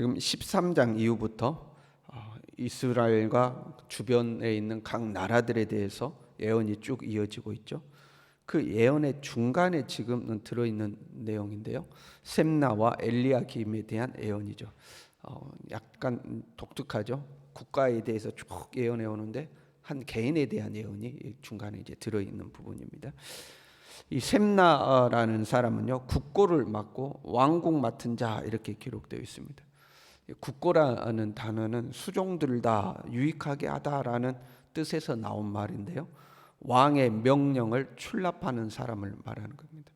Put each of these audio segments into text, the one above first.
지금 13장 이후부터 어, 이스라엘과 주변에 있는 각 나라들에 대해서 예언이 쭉 이어지고 있죠. 그 예언의 중간에 지금은 들어 있는 내용인데요. 셈나와 엘리야김에 대한 예언이죠. 어, 약간 독특하죠. 국가에 대해서 쭉 예언해 오는데 한 개인에 대한 예언이 중간에 이제 들어 있는 부분입니다. 이 셈나라는 사람은요 국고를 맡고 왕국 맡은 자 이렇게 기록되어 있습니다. 이 국고라는 단어는 수종들을 다 유익하게 하다라는 뜻에서 나온 말인데요. 왕의 명령을 출납하는 사람을 말하는 겁니다.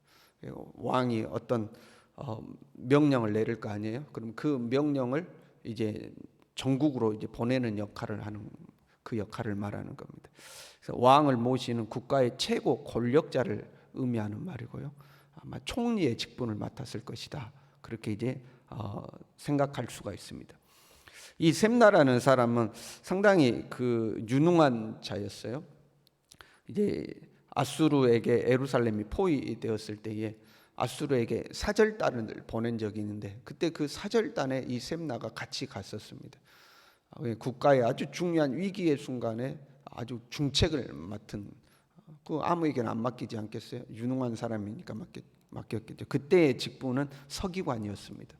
예, 왕이 어떤 어, 명령을 내릴 거 아니에요? 그럼 그 명령을 이제 전국으로 이제 보내는 역할을 하는 그 역할을 말하는 겁니다. 왕을 모시는 국가의 최고 권력자를 의미하는 말이고요. 아마 총리의 직분을 맡았을 것이다. 그렇게 이제 어, 생각할 수가 있습니다. 이 셈나라는 사람은 상당히 그 유능한 자였어요. 이제 아수르에게 에루살렘이 포위되었을 때에 아수르에게 사절단을 보낸 적이 있는데 그때 그 사절단에 이 셈나가 같이 갔었습니다. 국가의 아주 중요한 위기의 순간에 아주 중책을 맡은 그 아무에게나 안 맡기지 않겠어요? 유능한 사람이니까 맡겼, 맡겼겠죠. 그때의 직분은 서기관이었습니다.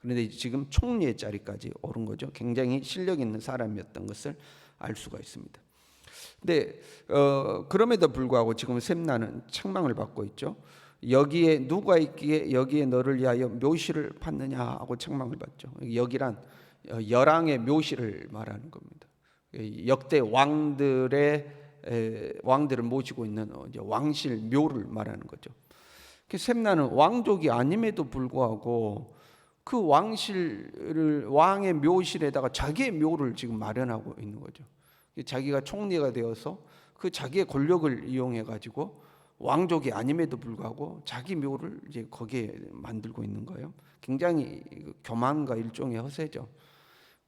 그런데 지금 총리의 자리까지 오른 거죠. 굉장히 실력 있는 사람이었던 것을 알 수가 있습니다. 근데 어, 그럼에도 불구하고 지금 셈나는 책망을 받고 있죠. 여기에 누가 있기에 여기에 너를 위하여 묘시를 받느냐 하고 책망을 받죠. 여기란 어, 열왕의 묘시를 말하는 겁니다. 역대 왕들의 에, 왕들을 모시고 있는 어, 왕실 묘를 말하는 거죠. 그 셈나는 왕족이 아님에도 불구하고 그 왕실을 왕의 묘실에다가 자기의 묘를 지금 마련하고 있는 거죠. 자기가 총리가 되어서 그 자기의 권력을 이용해 가지고 왕족이 아님에도 불구하고 자기 묘를 이제 거기에 만들고 있는 거예요. 굉장히 교만과 일종의 허세죠.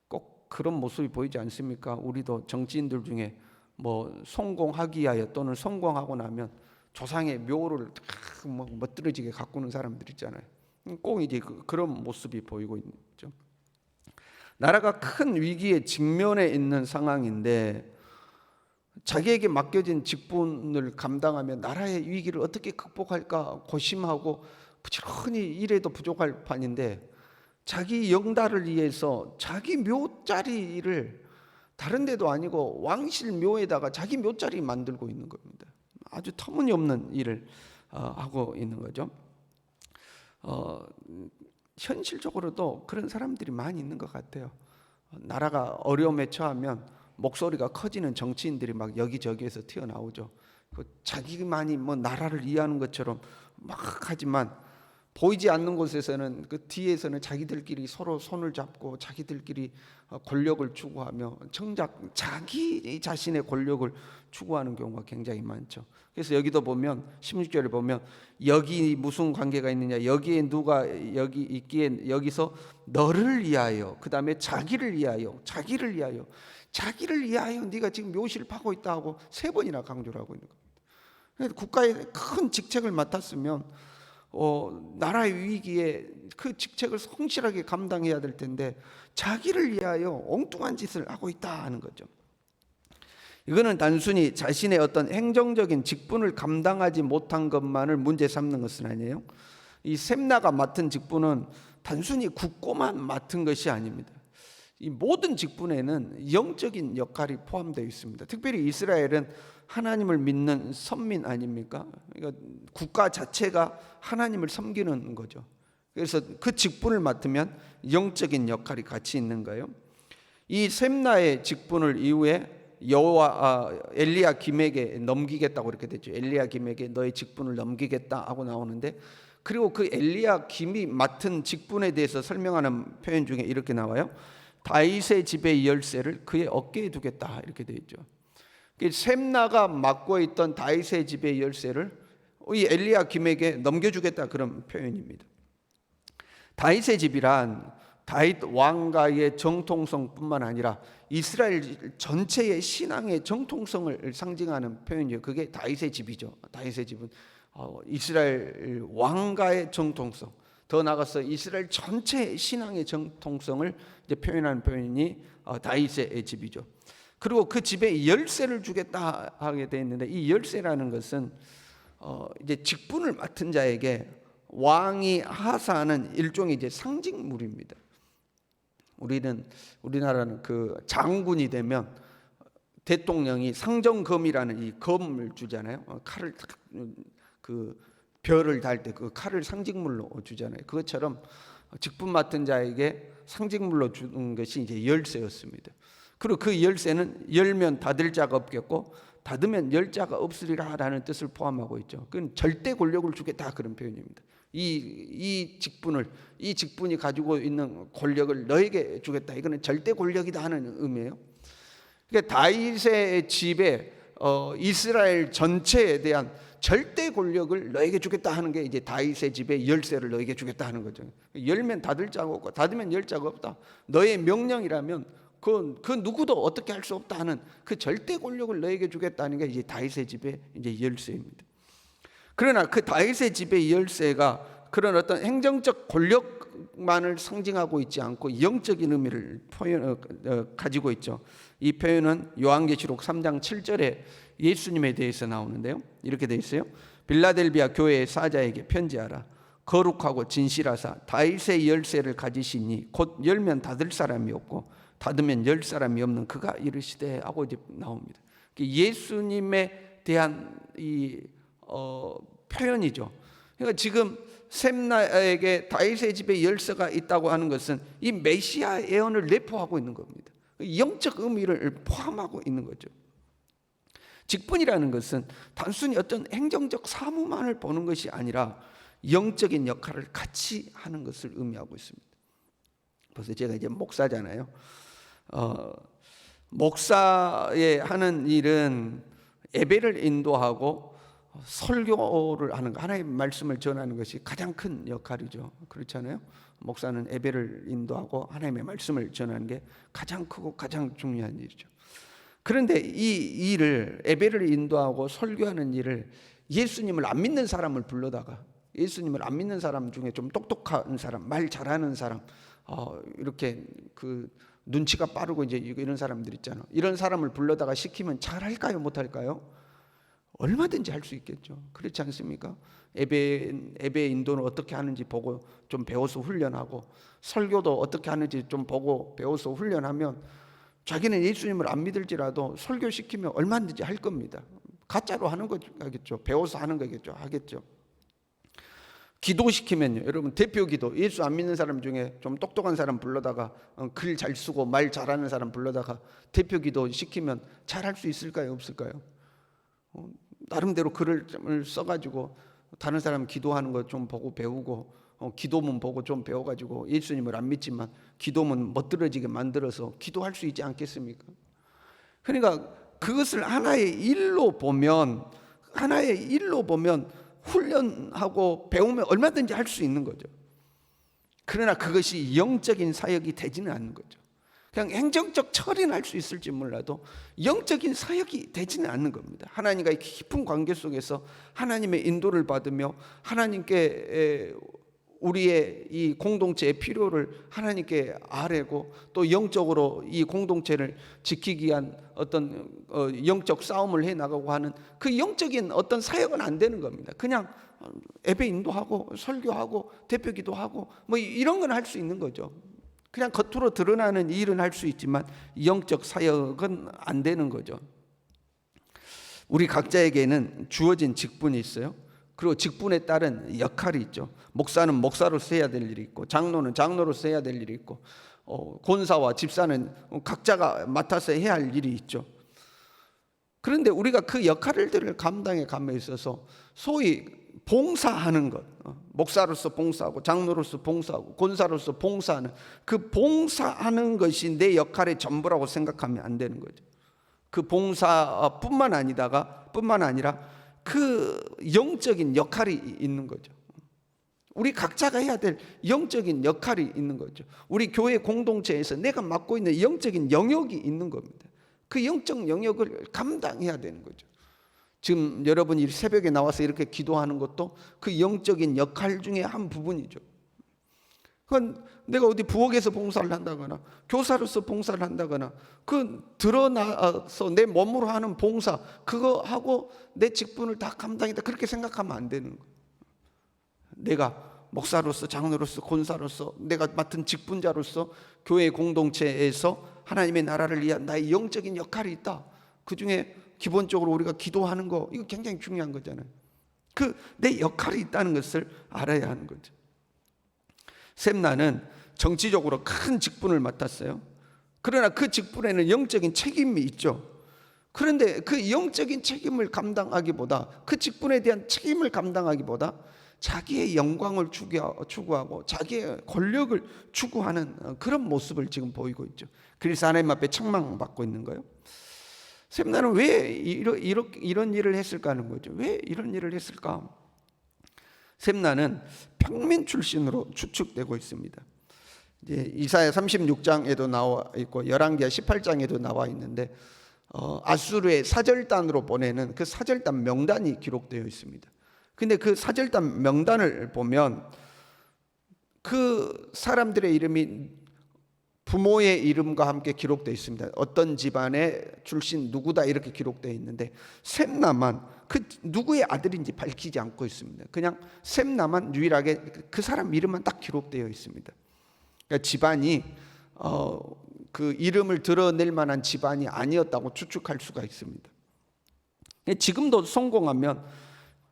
꼭 그런 모습이 보이지 않습니까? 우리도 정치인들 중에 뭐 성공하기 위하여 또는 성공하고 나면 조상의 묘를 뭐 멋들어지게 가꾸는 사람들 있잖아요. 꼭 이제 그, 그런 모습이 보이고 있죠. 나라가 큰 위기에 직면해 있는 상황인데 자기에게 맡겨진 직분을 감당하며 나라의 위기를 어떻게 극복할까 고심하고 부지런히 일해도 부족할 판인데 자기 영달을 위해서 자기 묘자리를 다른 데도 아니고 왕실 묘에다가 자기 묘자리 만들고 있는 겁니다. 아주 터무니없는 일을 어, 하고 있는 거죠. 어, 현실적으로도 그런 사람들이 많이 있는 것 같아요. 나라가 어려움에 처하면 목소리가 커지는 정치인들이 막 여기저기에서 튀어나오죠. 그 자기만이 뭐 나라를 이해하는 것처럼 막 하지만 보이지 않는 곳에서는 그 뒤에서는 자기들끼리 서로 손을 잡고 자기들끼리 어, 권력을 추구하며 정작 자기 자신의 권력을 추구하는 경우가 굉장히 많죠. 그래서 여기도 보면 16절에 보면 여기 무슨 관계가 있느냐 여기에 누가 여기 있기에 여기서 너를 위하여 그다음에 자기를 위하여 자기를 위하여 자기를 위하여 네가 지금 묘실 파고 있다 하고 세 번이나 강조를 하고 있는 겁니다. 국가의 큰 직책을 맡았으면 어, 나라의 위기에 그 직책을 성실하게 감당해야 될 텐데 자기를 위하여 엉뚱한 짓을 하고 있다 하는 거죠. 이거는 단순히 자신의 어떤 행정적인 직분을 감당하지 못한 것만을 문제 삼는 것은 아니에요. 이 셈나가 맡은 직분은 단순히 국고만 맡은 것이 아닙니다. 이 모든 직분에는 영적인 역할이 포함되어 있습니다. 특별히 이스라엘은 하나님을 믿는 선민 아닙니까? 그러니까 국가 자체가 하나님을 섬기는 거죠. 그래서 그 직분을 맡으면 영적인 역할이 같이 있는 거예요. 이 셈나의 직분을 이후에 여호와 아, 엘리야 김에게 넘기겠다고 이렇게 됐죠. 엘리야 김에게 너의 직분을 넘기겠다 하고 나오는데 그리고 그 엘리야 김이 맡은 직분에 대해서 설명하는 표현 중에 이렇게 나와요. 다윗의 집의 열쇠를 그의 어깨에 두겠다 이렇게 되어 있죠. 셈나가 맡고 있던 다윗의 집의 열쇠를 이 엘리야 김에게 넘겨주겠다 그런 표현입니다. 다윗의 집이란 다윗 왕가의 정통성뿐만 아니라 이스라엘 전체의 신앙의 정통성을 상징하는 표현이에요. 그게 다윗의 집이죠. 다윗의 집은 어, 이스라엘 왕가의 정통성. 더 나아가서 이스라엘 전체 신앙의 정통성을 이제 표현하는 표현이 어, 다윗의 집이죠. 그리고 그 집에 열쇠를 주겠다 하게 돼 있는데 이 열쇠라는 것은 어, 이제 직분을 맡은 자에게 왕이 하사하는 일종의 이제 상징물입니다. 우리는 우리나라는 그 장군이 되면 대통령이 상정검이라는 이 검을 주잖아요. 어, 칼을 그 별을 달 때 그 칼을 상징물로 주잖아요. 그것처럼 직분 맡은 자에게 상징물로 주는 것이 이제 열쇠였습니다. 그리고 그 열쇠는 열면 닫을 자가 없겠고 닫으면 열 자가 없으리라라는 뜻을 포함하고 있죠. 그건 절대 권력을 주겠다 그런 표현입니다. 이, 이 직분을 이 직분이 가지고 있는 권력을 너에게 주겠다. 이거는 절대 권력이다 하는 의미예요. 그러니까 다윗의 집에 어, 이스라엘 전체에 대한 절대 권력을 너에게 주겠다 하는 게 이제 다윗의 집에 열쇠를 너에게 주겠다 하는 거죠. 열면 닫을 자가 없고 닫으면 열 자가 없다. 너의 명령이라면 그, 그 누구도 어떻게 할 수 없다 하는 그 절대 권력을 너에게 주겠다는 게 이제 다윗의 집의 이제 열쇠입니다. 그러나 그 다윗의 집의 열쇠가 그런 어떤 행정적 권력만을 상징하고 있지 않고 영적인 의미를 표현 어, 어, 가지고 있죠. 이 표현은 요한계시록 3장 7절에 예수님에 대해서 나오는데요. 이렇게 돼 있어요. 빌라델비아 교회의 사자에게 편지하라. 거룩하고 진실하사 다윗의 열쇠를 가지시니 곧 열면 닫을 사람이 없고 닫으면 열 사람이 없는 그가 이르시되 하고 이제 나옵니다. 예수님에 대한 이 어, 표현이죠. 그러니까 지금 셈나에게 다윗의 집에 열쇠가 있다고 하는 것은 이 메시아 예언을 내포하고 있는 겁니다. 영적 의미를 포함하고 있는 거죠. 직분이라는 것은 단순히 어떤 행정적 사무만을 보는 것이 아니라 영적인 역할을 같이 하는 것을 의미하고 있습니다. 그래서 제가 이제 목사잖아요. 어, 목사의 하는 일은 예배를 인도하고 설교를 하는 거, 하나의 말씀을 전하는 것이 가장 큰 역할이죠. 그렇잖아요. 목사는 예배를 인도하고 하나님의 말씀을 전하는 게 가장 크고 가장 중요한 일이죠. 그런데 이 일을 예배를 인도하고 설교하는 일을 예수님을 안 믿는 사람을 불러다가 예수님을 안 믿는 사람 중에 좀 똑똑한 사람, 말 잘하는 사람, 어, 이렇게 그 눈치가 빠르고 이제 이런 사람들 있잖아. 이런 사람을 불러다가 시키면 잘할까요, 못할까요? 얼마든지 할 수 있겠죠. 그렇지 않습니까? 예배 예배 인도는 어떻게 하는지 보고 좀 배워서 훈련하고 설교도 어떻게 하는지 좀 보고 배워서 훈련하면 자기는 예수님을 안 믿을지라도 설교 시키면 얼마든지 할 겁니다. 가짜로 하는 거겠죠. 배워서 하는 거겠죠. 하겠죠. 기도시키면요. 여러분 대표 기도 예수 안 믿는 사람 중에 좀 똑똑한 사람 불러다가 어, 글잘 쓰고 말 잘하는 사람 불러다가 대표 기도 시키면 잘 할 수 있을까요? 없을까요? 어, 나름대로 글을 써가지고 다른 사람 기도하는 거좀 보고 배우고 어, 기도문 보고 좀 배워가지고 예수님을 안 믿지만 기도문 멋들어지게 만들어서 기도할 수 있지 않겠습니까? 그러니까 그것을 하나의 일로 보면 하나의 일로 보면 훈련하고 배우면 얼마든지 할 수 있는 거죠. 그러나 그것이 영적인 사역이 되지는 않는 거죠. 그냥 행정적 처리는 할 수 있을지 몰라도 영적인 사역이 되지는 않는 겁니다. 하나님과의 깊은 관계 속에서 하나님의 인도를 받으며 하나님께 우리의 이 공동체의 필요를 하나님께 아뢰고 또 영적으로 이 공동체를 지키기 위한 어떤 어, 영적 싸움을 해 나가고 하는 그 영적인 어떤 사역은 안 되는 겁니다. 그냥 예배 인도하고 설교하고 대표 기도하고 뭐 이런 건 할 수 있는 거죠. 그냥 겉으로 드러나는 일은 할 수 있지만 영적 사역은 안 되는 거죠. 우리 각자에게는 주어진 직분이 있어요. 그리고 직분에 따른 역할이 있죠. 목사는 목사로서 해야 될 일이 있고, 장로는 장로로서 해야 될 일이 있고, 어, 권사와 집사는 각자가 맡아서 해야 할 일이 있죠. 그런데 우리가 그 역할들을 감당해 감에 있어서 소위 봉사하는 것, 어, 목사로서 봉사하고 장로로서 봉사하고 권사로서 봉사하는 그 봉사하는 것이 내 역할의 전부라고 생각하면 안 되는 거죠. 그 봉사뿐만 아니다가 뿐만 아니라 그 영적인 역할이 있는 거죠. 우리 각자가 해야 될 영적인 역할이 있는 거죠. 우리 교회 공동체에서 내가 맡고 있는 영적인 영역이 있는 겁니다. 그 영적 영역을 감당해야 되는 거죠. 지금 여러분이 새벽에 나와서 이렇게 기도하는 것도 그 영적인 역할 중에 한 부분이죠. 그건 내가 어디 부엌에서 봉사를 한다거나 교사로서 봉사를 한다거나 그 드러나서 내 몸으로 하는 봉사 그거 하고 내 직분을 다 감당했다 그렇게 생각하면 안 되는 거예요. 내가 목사로서 장로로서 권사로서 내가 맡은 직분자로서 교회 공동체에서 하나님의 나라를 위한 나의 영적인 역할이 있다. 그 중에 기본적으로 우리가 기도하는 거 이거 굉장히 중요한 거잖아요. 그 내 역할이 있다는 것을 알아야 하는 거죠. 샘나는 정치적으로 큰 직분을 맡았어요. 그러나 그 직분에는 영적인 책임이 있죠. 그런데 그 영적인 책임을 감당하기보다 그 직분에 대한 책임을 감당하기보다 자기의 영광을 추구하- 추구하고 자기의 권력을 추구하는 어, 그런 모습을 지금 보이고 있죠. 그래서 하나님 앞에 책망받고 있는 거예요. 샘나는 왜 이러, 이러, 이런 일을 했을까 하는 거죠. 왜 이런 일을 했을까? 샘나는 평민 출신으로 추측되고 있습니다. 이제 이사야 36장에도 나와 있고 열왕기하 18장에도 나와 있는데 어, 아수르의 사절단으로 보내는 그 사절단 명단이 기록되어 있습니다. 근데 그 사절단 명단을 보면 그 사람들의 이름이 부모의 이름과 함께 기록되어 있습니다. 어떤 집안의 출신 누구다 이렇게 기록되어 있는데 셈나만 그 누구의 아들인지 밝히지 않고 있습니다. 그냥 셈나만 유일하게 그 사람 이름만 딱 기록되어 있습니다. 그러니까 집안이 어, 그 이름을 드러낼 만한 집안이 아니었다고 추측할 수가 있습니다. 지금도 성공하면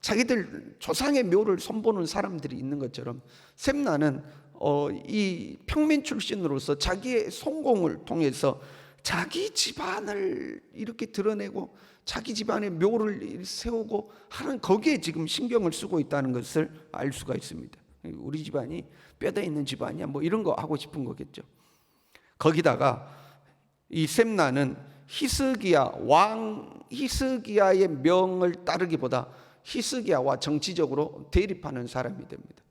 자기들 조상의 묘를 선보는 사람들이 있는 것처럼 셈나는 어, 이 평민 출신으로서 자기의 성공을 통해서 자기 집안을 이렇게 드러내고 자기 집안의 묘를 세우고 하는 거기에 지금 신경을 쓰고 있다는 것을 알 수가 있습니다. 우리 집안이 뼈대 있는 집안이야 뭐 이런 거 하고 싶은 거겠죠. 거기다가 이 셈나는 히스기야 왕 히스기야의 명을 따르기보다 히스기야와 정치적으로 대립하는 사람이 됩니다.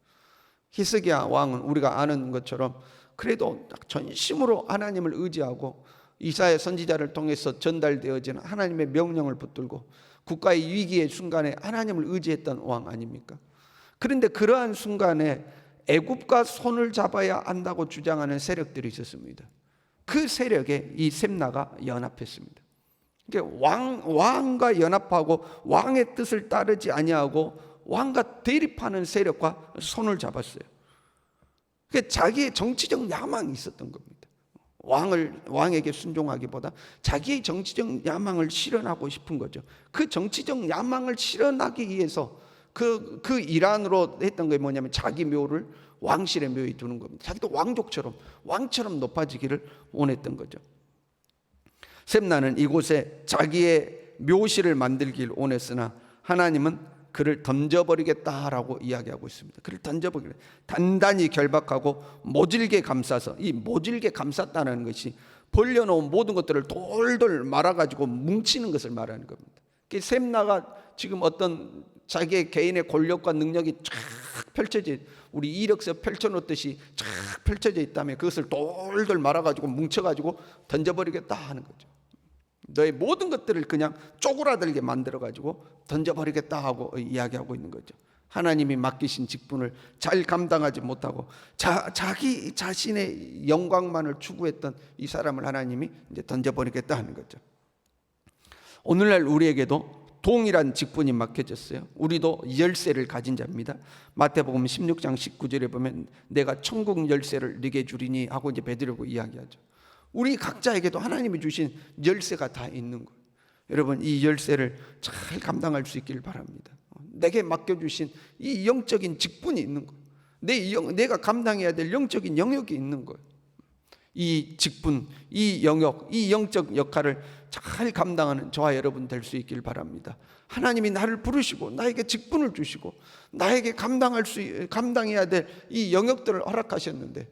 히스기야 왕은 우리가 아는 것처럼 그래도 전심으로 하나님을 의지하고 이사야 선지자를 통해서 전달되어지는 하나님의 명령을 붙들고 국가의 위기의 순간에 하나님을 의지했던 왕 아닙니까? 그런데 그러한 순간에 애굽과 손을 잡아야 한다고 주장하는 세력들이 있었습니다. 그 세력에 이 셈나가 연합했습니다. 그러니까 왕 왕과 연합하고 왕의 뜻을 따르지 아니하고 왕과 대립하는 세력과 손을 잡았어요. 그러니까 자기의 정치적 야망이 있었던 겁니다. 왕을 왕에게 순종하기보다 자기의 정치적 야망을 실현하고 싶은 거죠. 그 정치적 야망을 실현하기 위해서 그, 그 일환으로 했던 게 뭐냐면 자기 묘를 왕실의 묘에 두는 겁니다. 자기도 왕족처럼 왕처럼 높아지기를 원했던 거죠. 셈나는 이곳에 자기의 묘실을 만들길 원했으나 하나님은 그를 던져버리겠다라고 이야기하고 있습니다. 그를 던져버리겠 단단히 결박하고 모질게 감싸서 이 모질게 감쌌다는 것이 벌려놓은 모든 것들을 돌돌 말아가지고 뭉치는 것을 말하는 겁니다. 그 셈나가 지금 어떤 자기의 개인의 권력과 능력이 쫙 펼쳐져 우리 이력서 펼쳐놓듯이 쫙 펼쳐져 있다면 그것을 돌돌 말아가지고 뭉쳐가지고 던져버리겠다 하는 거죠. 너의 모든 것들을 그냥 쪼그라들게 만들어 가지고 던져버리겠다 하고 이야기하고 있는 거죠. 하나님이 맡기신 직분을 잘 감당하지 못하고 자, 자기 자신의 영광만을 추구했던 이 사람을 하나님이 이제 던져버리겠다 하는 거죠. 오늘날 우리에게도 동일한 직분이 맡겨졌어요. 우리도 열쇠를 가진 자입니다. 마태복음 16장 19절에 보면 내가 천국 열쇠를 네게 주리니 하고 이제 베드로고 이야기하죠. 우리 각자에게도 하나님이 주신 열쇠가 다 있는 거예요. 여러분 이 열쇠를 잘 감당할 수 있기를 바랍니다. 내게 맡겨주신 이 영적인 직분이 있는 거예요. 내 영, 내가 감당해야 될 영적인 영역이 있는 거예요. 이 직분, 이 영역, 이 영적 역할을 잘 감당하는 저와 여러분 될 수 있길 바랍니다. 하나님이 나를 부르시고 나에게 직분을 주시고 나에게 감당할 수 감당해야 될 이 영역들을 허락하셨는데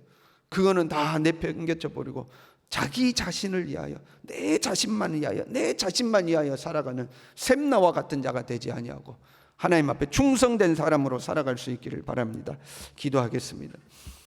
그거는 다 내팽개쳐 버리고 자기 자신을 위하여 내 자신만 위하여 내 자신만 위하여 살아가는 샘나와 같은 자가 되지 아니하고 하나님 앞에 충성된 사람으로 살아갈 수 있기를 바랍니다. 기도하겠습니다.